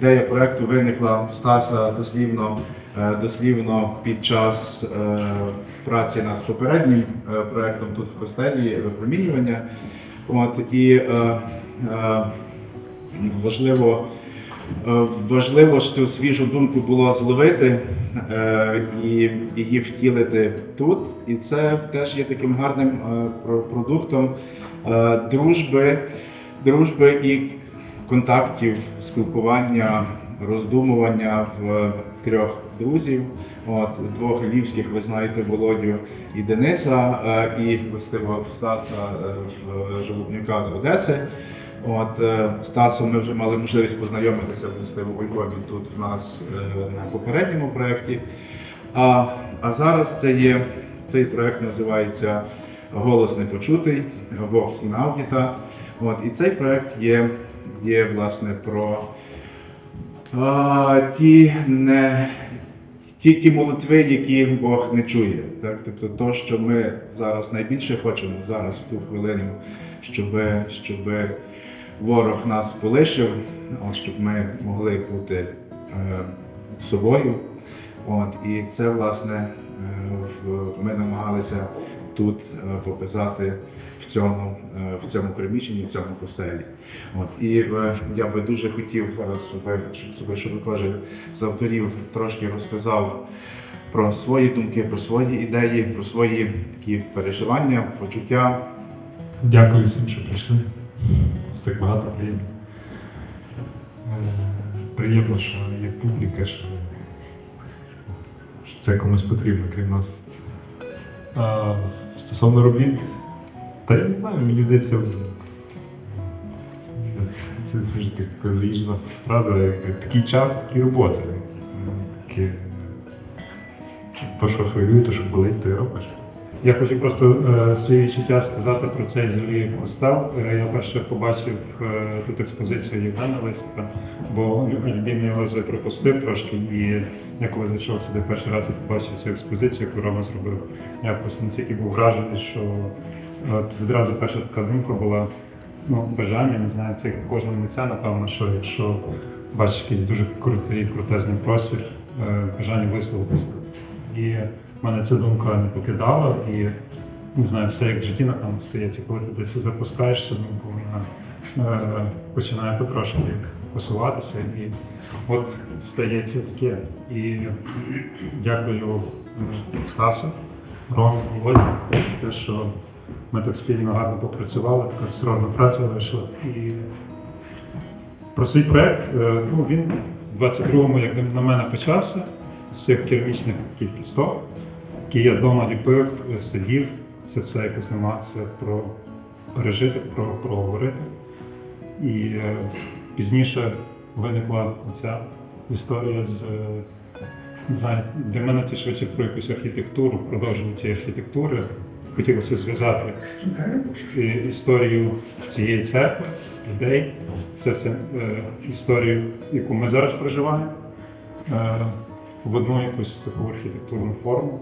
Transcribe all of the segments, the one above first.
ідея проекту виникла в Стаса дослівно, е, дослівно під час е, праці над попереднім е, проектом тут в костелі випромінювання. От, і важливо, важливо ж цю свіжу думку було зловити і її втілити тут. І це теж є таким гарним продуктом дружби, дружби і контактів, спілкування, роздумування в трьох друзів. От двох львівських, ви знаєте, Володю і Дениса, е, і властиво Стаса е, Жолобнюка з Одеси. От е, Стасом ми вже мали можливість познайомитися властиво у Львові тут в нас на попередньому проєкті. А, а зараз це є цей проєкт називається Голос непочутий, Vox in Audita. От, і цей проєкт є, є власне про а, ті, не, ті, ті молитви, які Бог не чує. Так? Тобто то, що ми зараз найбільше хочемо зараз в ту хвилину, щоб, щоб ворог нас полишив, от, щоб ми могли бути е, собою. От, і це, власне, е, ми намагалися тут е, показати в цьому, е, в цьому приміщенні, в цьому костелі. От, і е, я би дуже хотів зараз, щоб, щоб, кожен з авторів трошки розказав про свої думки, про свої ідеї, про свої такі переживання, почуття. Дякую всім, що прийшли. З так багато приємно. Приємно, що є публіка, що це комусь потрібно, крім нас. А, стосовно робіт, та я не знаю, мені здається, це вже якась така заїжджена фраза, такий час, такі роботи. Такі, По що хвилює, то, що болить, то й робиш. Я хочу просто е, свої відчуття сказати про цей взагалі костел. Е, я перше побачив е, тут експозицію Євгена Лисика, бо Альбін його пропустив трошки. І я коли зайшов сюди перший раз і побачив цю експозицію, яку Рома зробив, я просто настільки був вражений, що от відразу перша така думка була ну, бажання, не знаю, це кожного митця, напевно, що якщо бачиш якийсь дуже крутий, крутезний простір, е, бажання висловитися. Мене ця думка не покидала, і не знаю, все як в житті напевно стається, коли ти десь запускаєш цю думку, вона е, починає потрошки посуватися, і от стається таке. І дякую Стасу, Рому, Володі, за те, що ми так спільно гарно попрацювали, така сродна праця вийшла. І про свій проєкт, е, ну, він в 22-му, як на мене почався, з цих керамічних таких кісток, які я вдома ліпив, сидів, це все якось намагався про пережити, про проговорити. І е, пізніше виникла ця історія з. е, Не для мене це швидше про якусь архітектуру, продовження цієї архітектури. Хотілося зв'язати і- історію цієї церкви, людей. Це все е, історію, яку ми зараз проживаємо, е, в одну якусь таку архітектурну форму.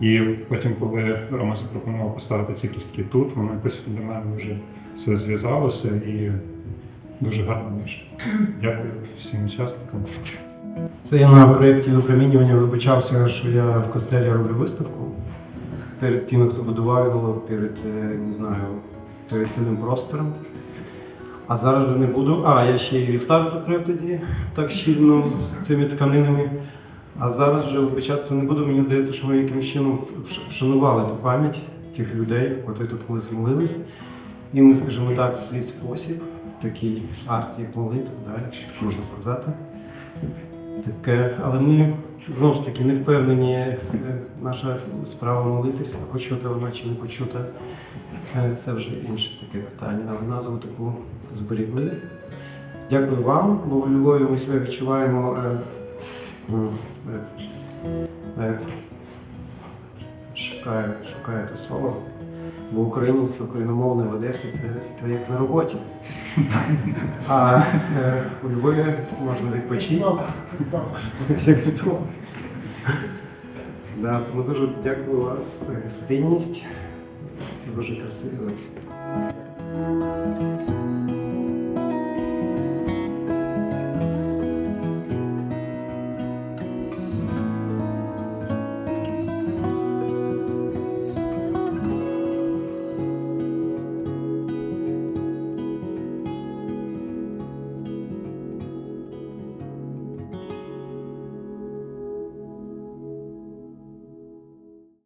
І потім, коли Рома запропонував поставити ці кістки тут, воно якось для мене вже все зв'язалося і дуже гарно вийшло. Дякую всім учасникам. Це я на проєкті випромінювання вибачався, що я в костелі роблю виставку. Перед тими, хто будував його, перед, е, не знаю, перед цілим простором. А зараз вже не буду. А, я ще і ліфтар закрив тоді так щільно з цими тканинами. А зараз вже вибачатися не буду. Мені здається, що ми якимось чином вшанували ту пам'ять тих людей, котрі тут колись молились. І ми, скажімо так, в свій спосіб, такий арт, як молитва, да, якщо можна сказати. Таке, але ми знову ж таки не впевнені, е, наша справа молитися, почута вона чи не почута. Е, Це вже інше таке питання, але назву таку зберігли. Дякую вам, бо у Львові ми себе відчуваємо. Шукаю, шукаю те слово. Бо українець україномовний в Одесі це, як на роботі. А е, у Львові можна відпочити. Як. Да, тому дуже дякую вас за гостинність. Дуже красиво.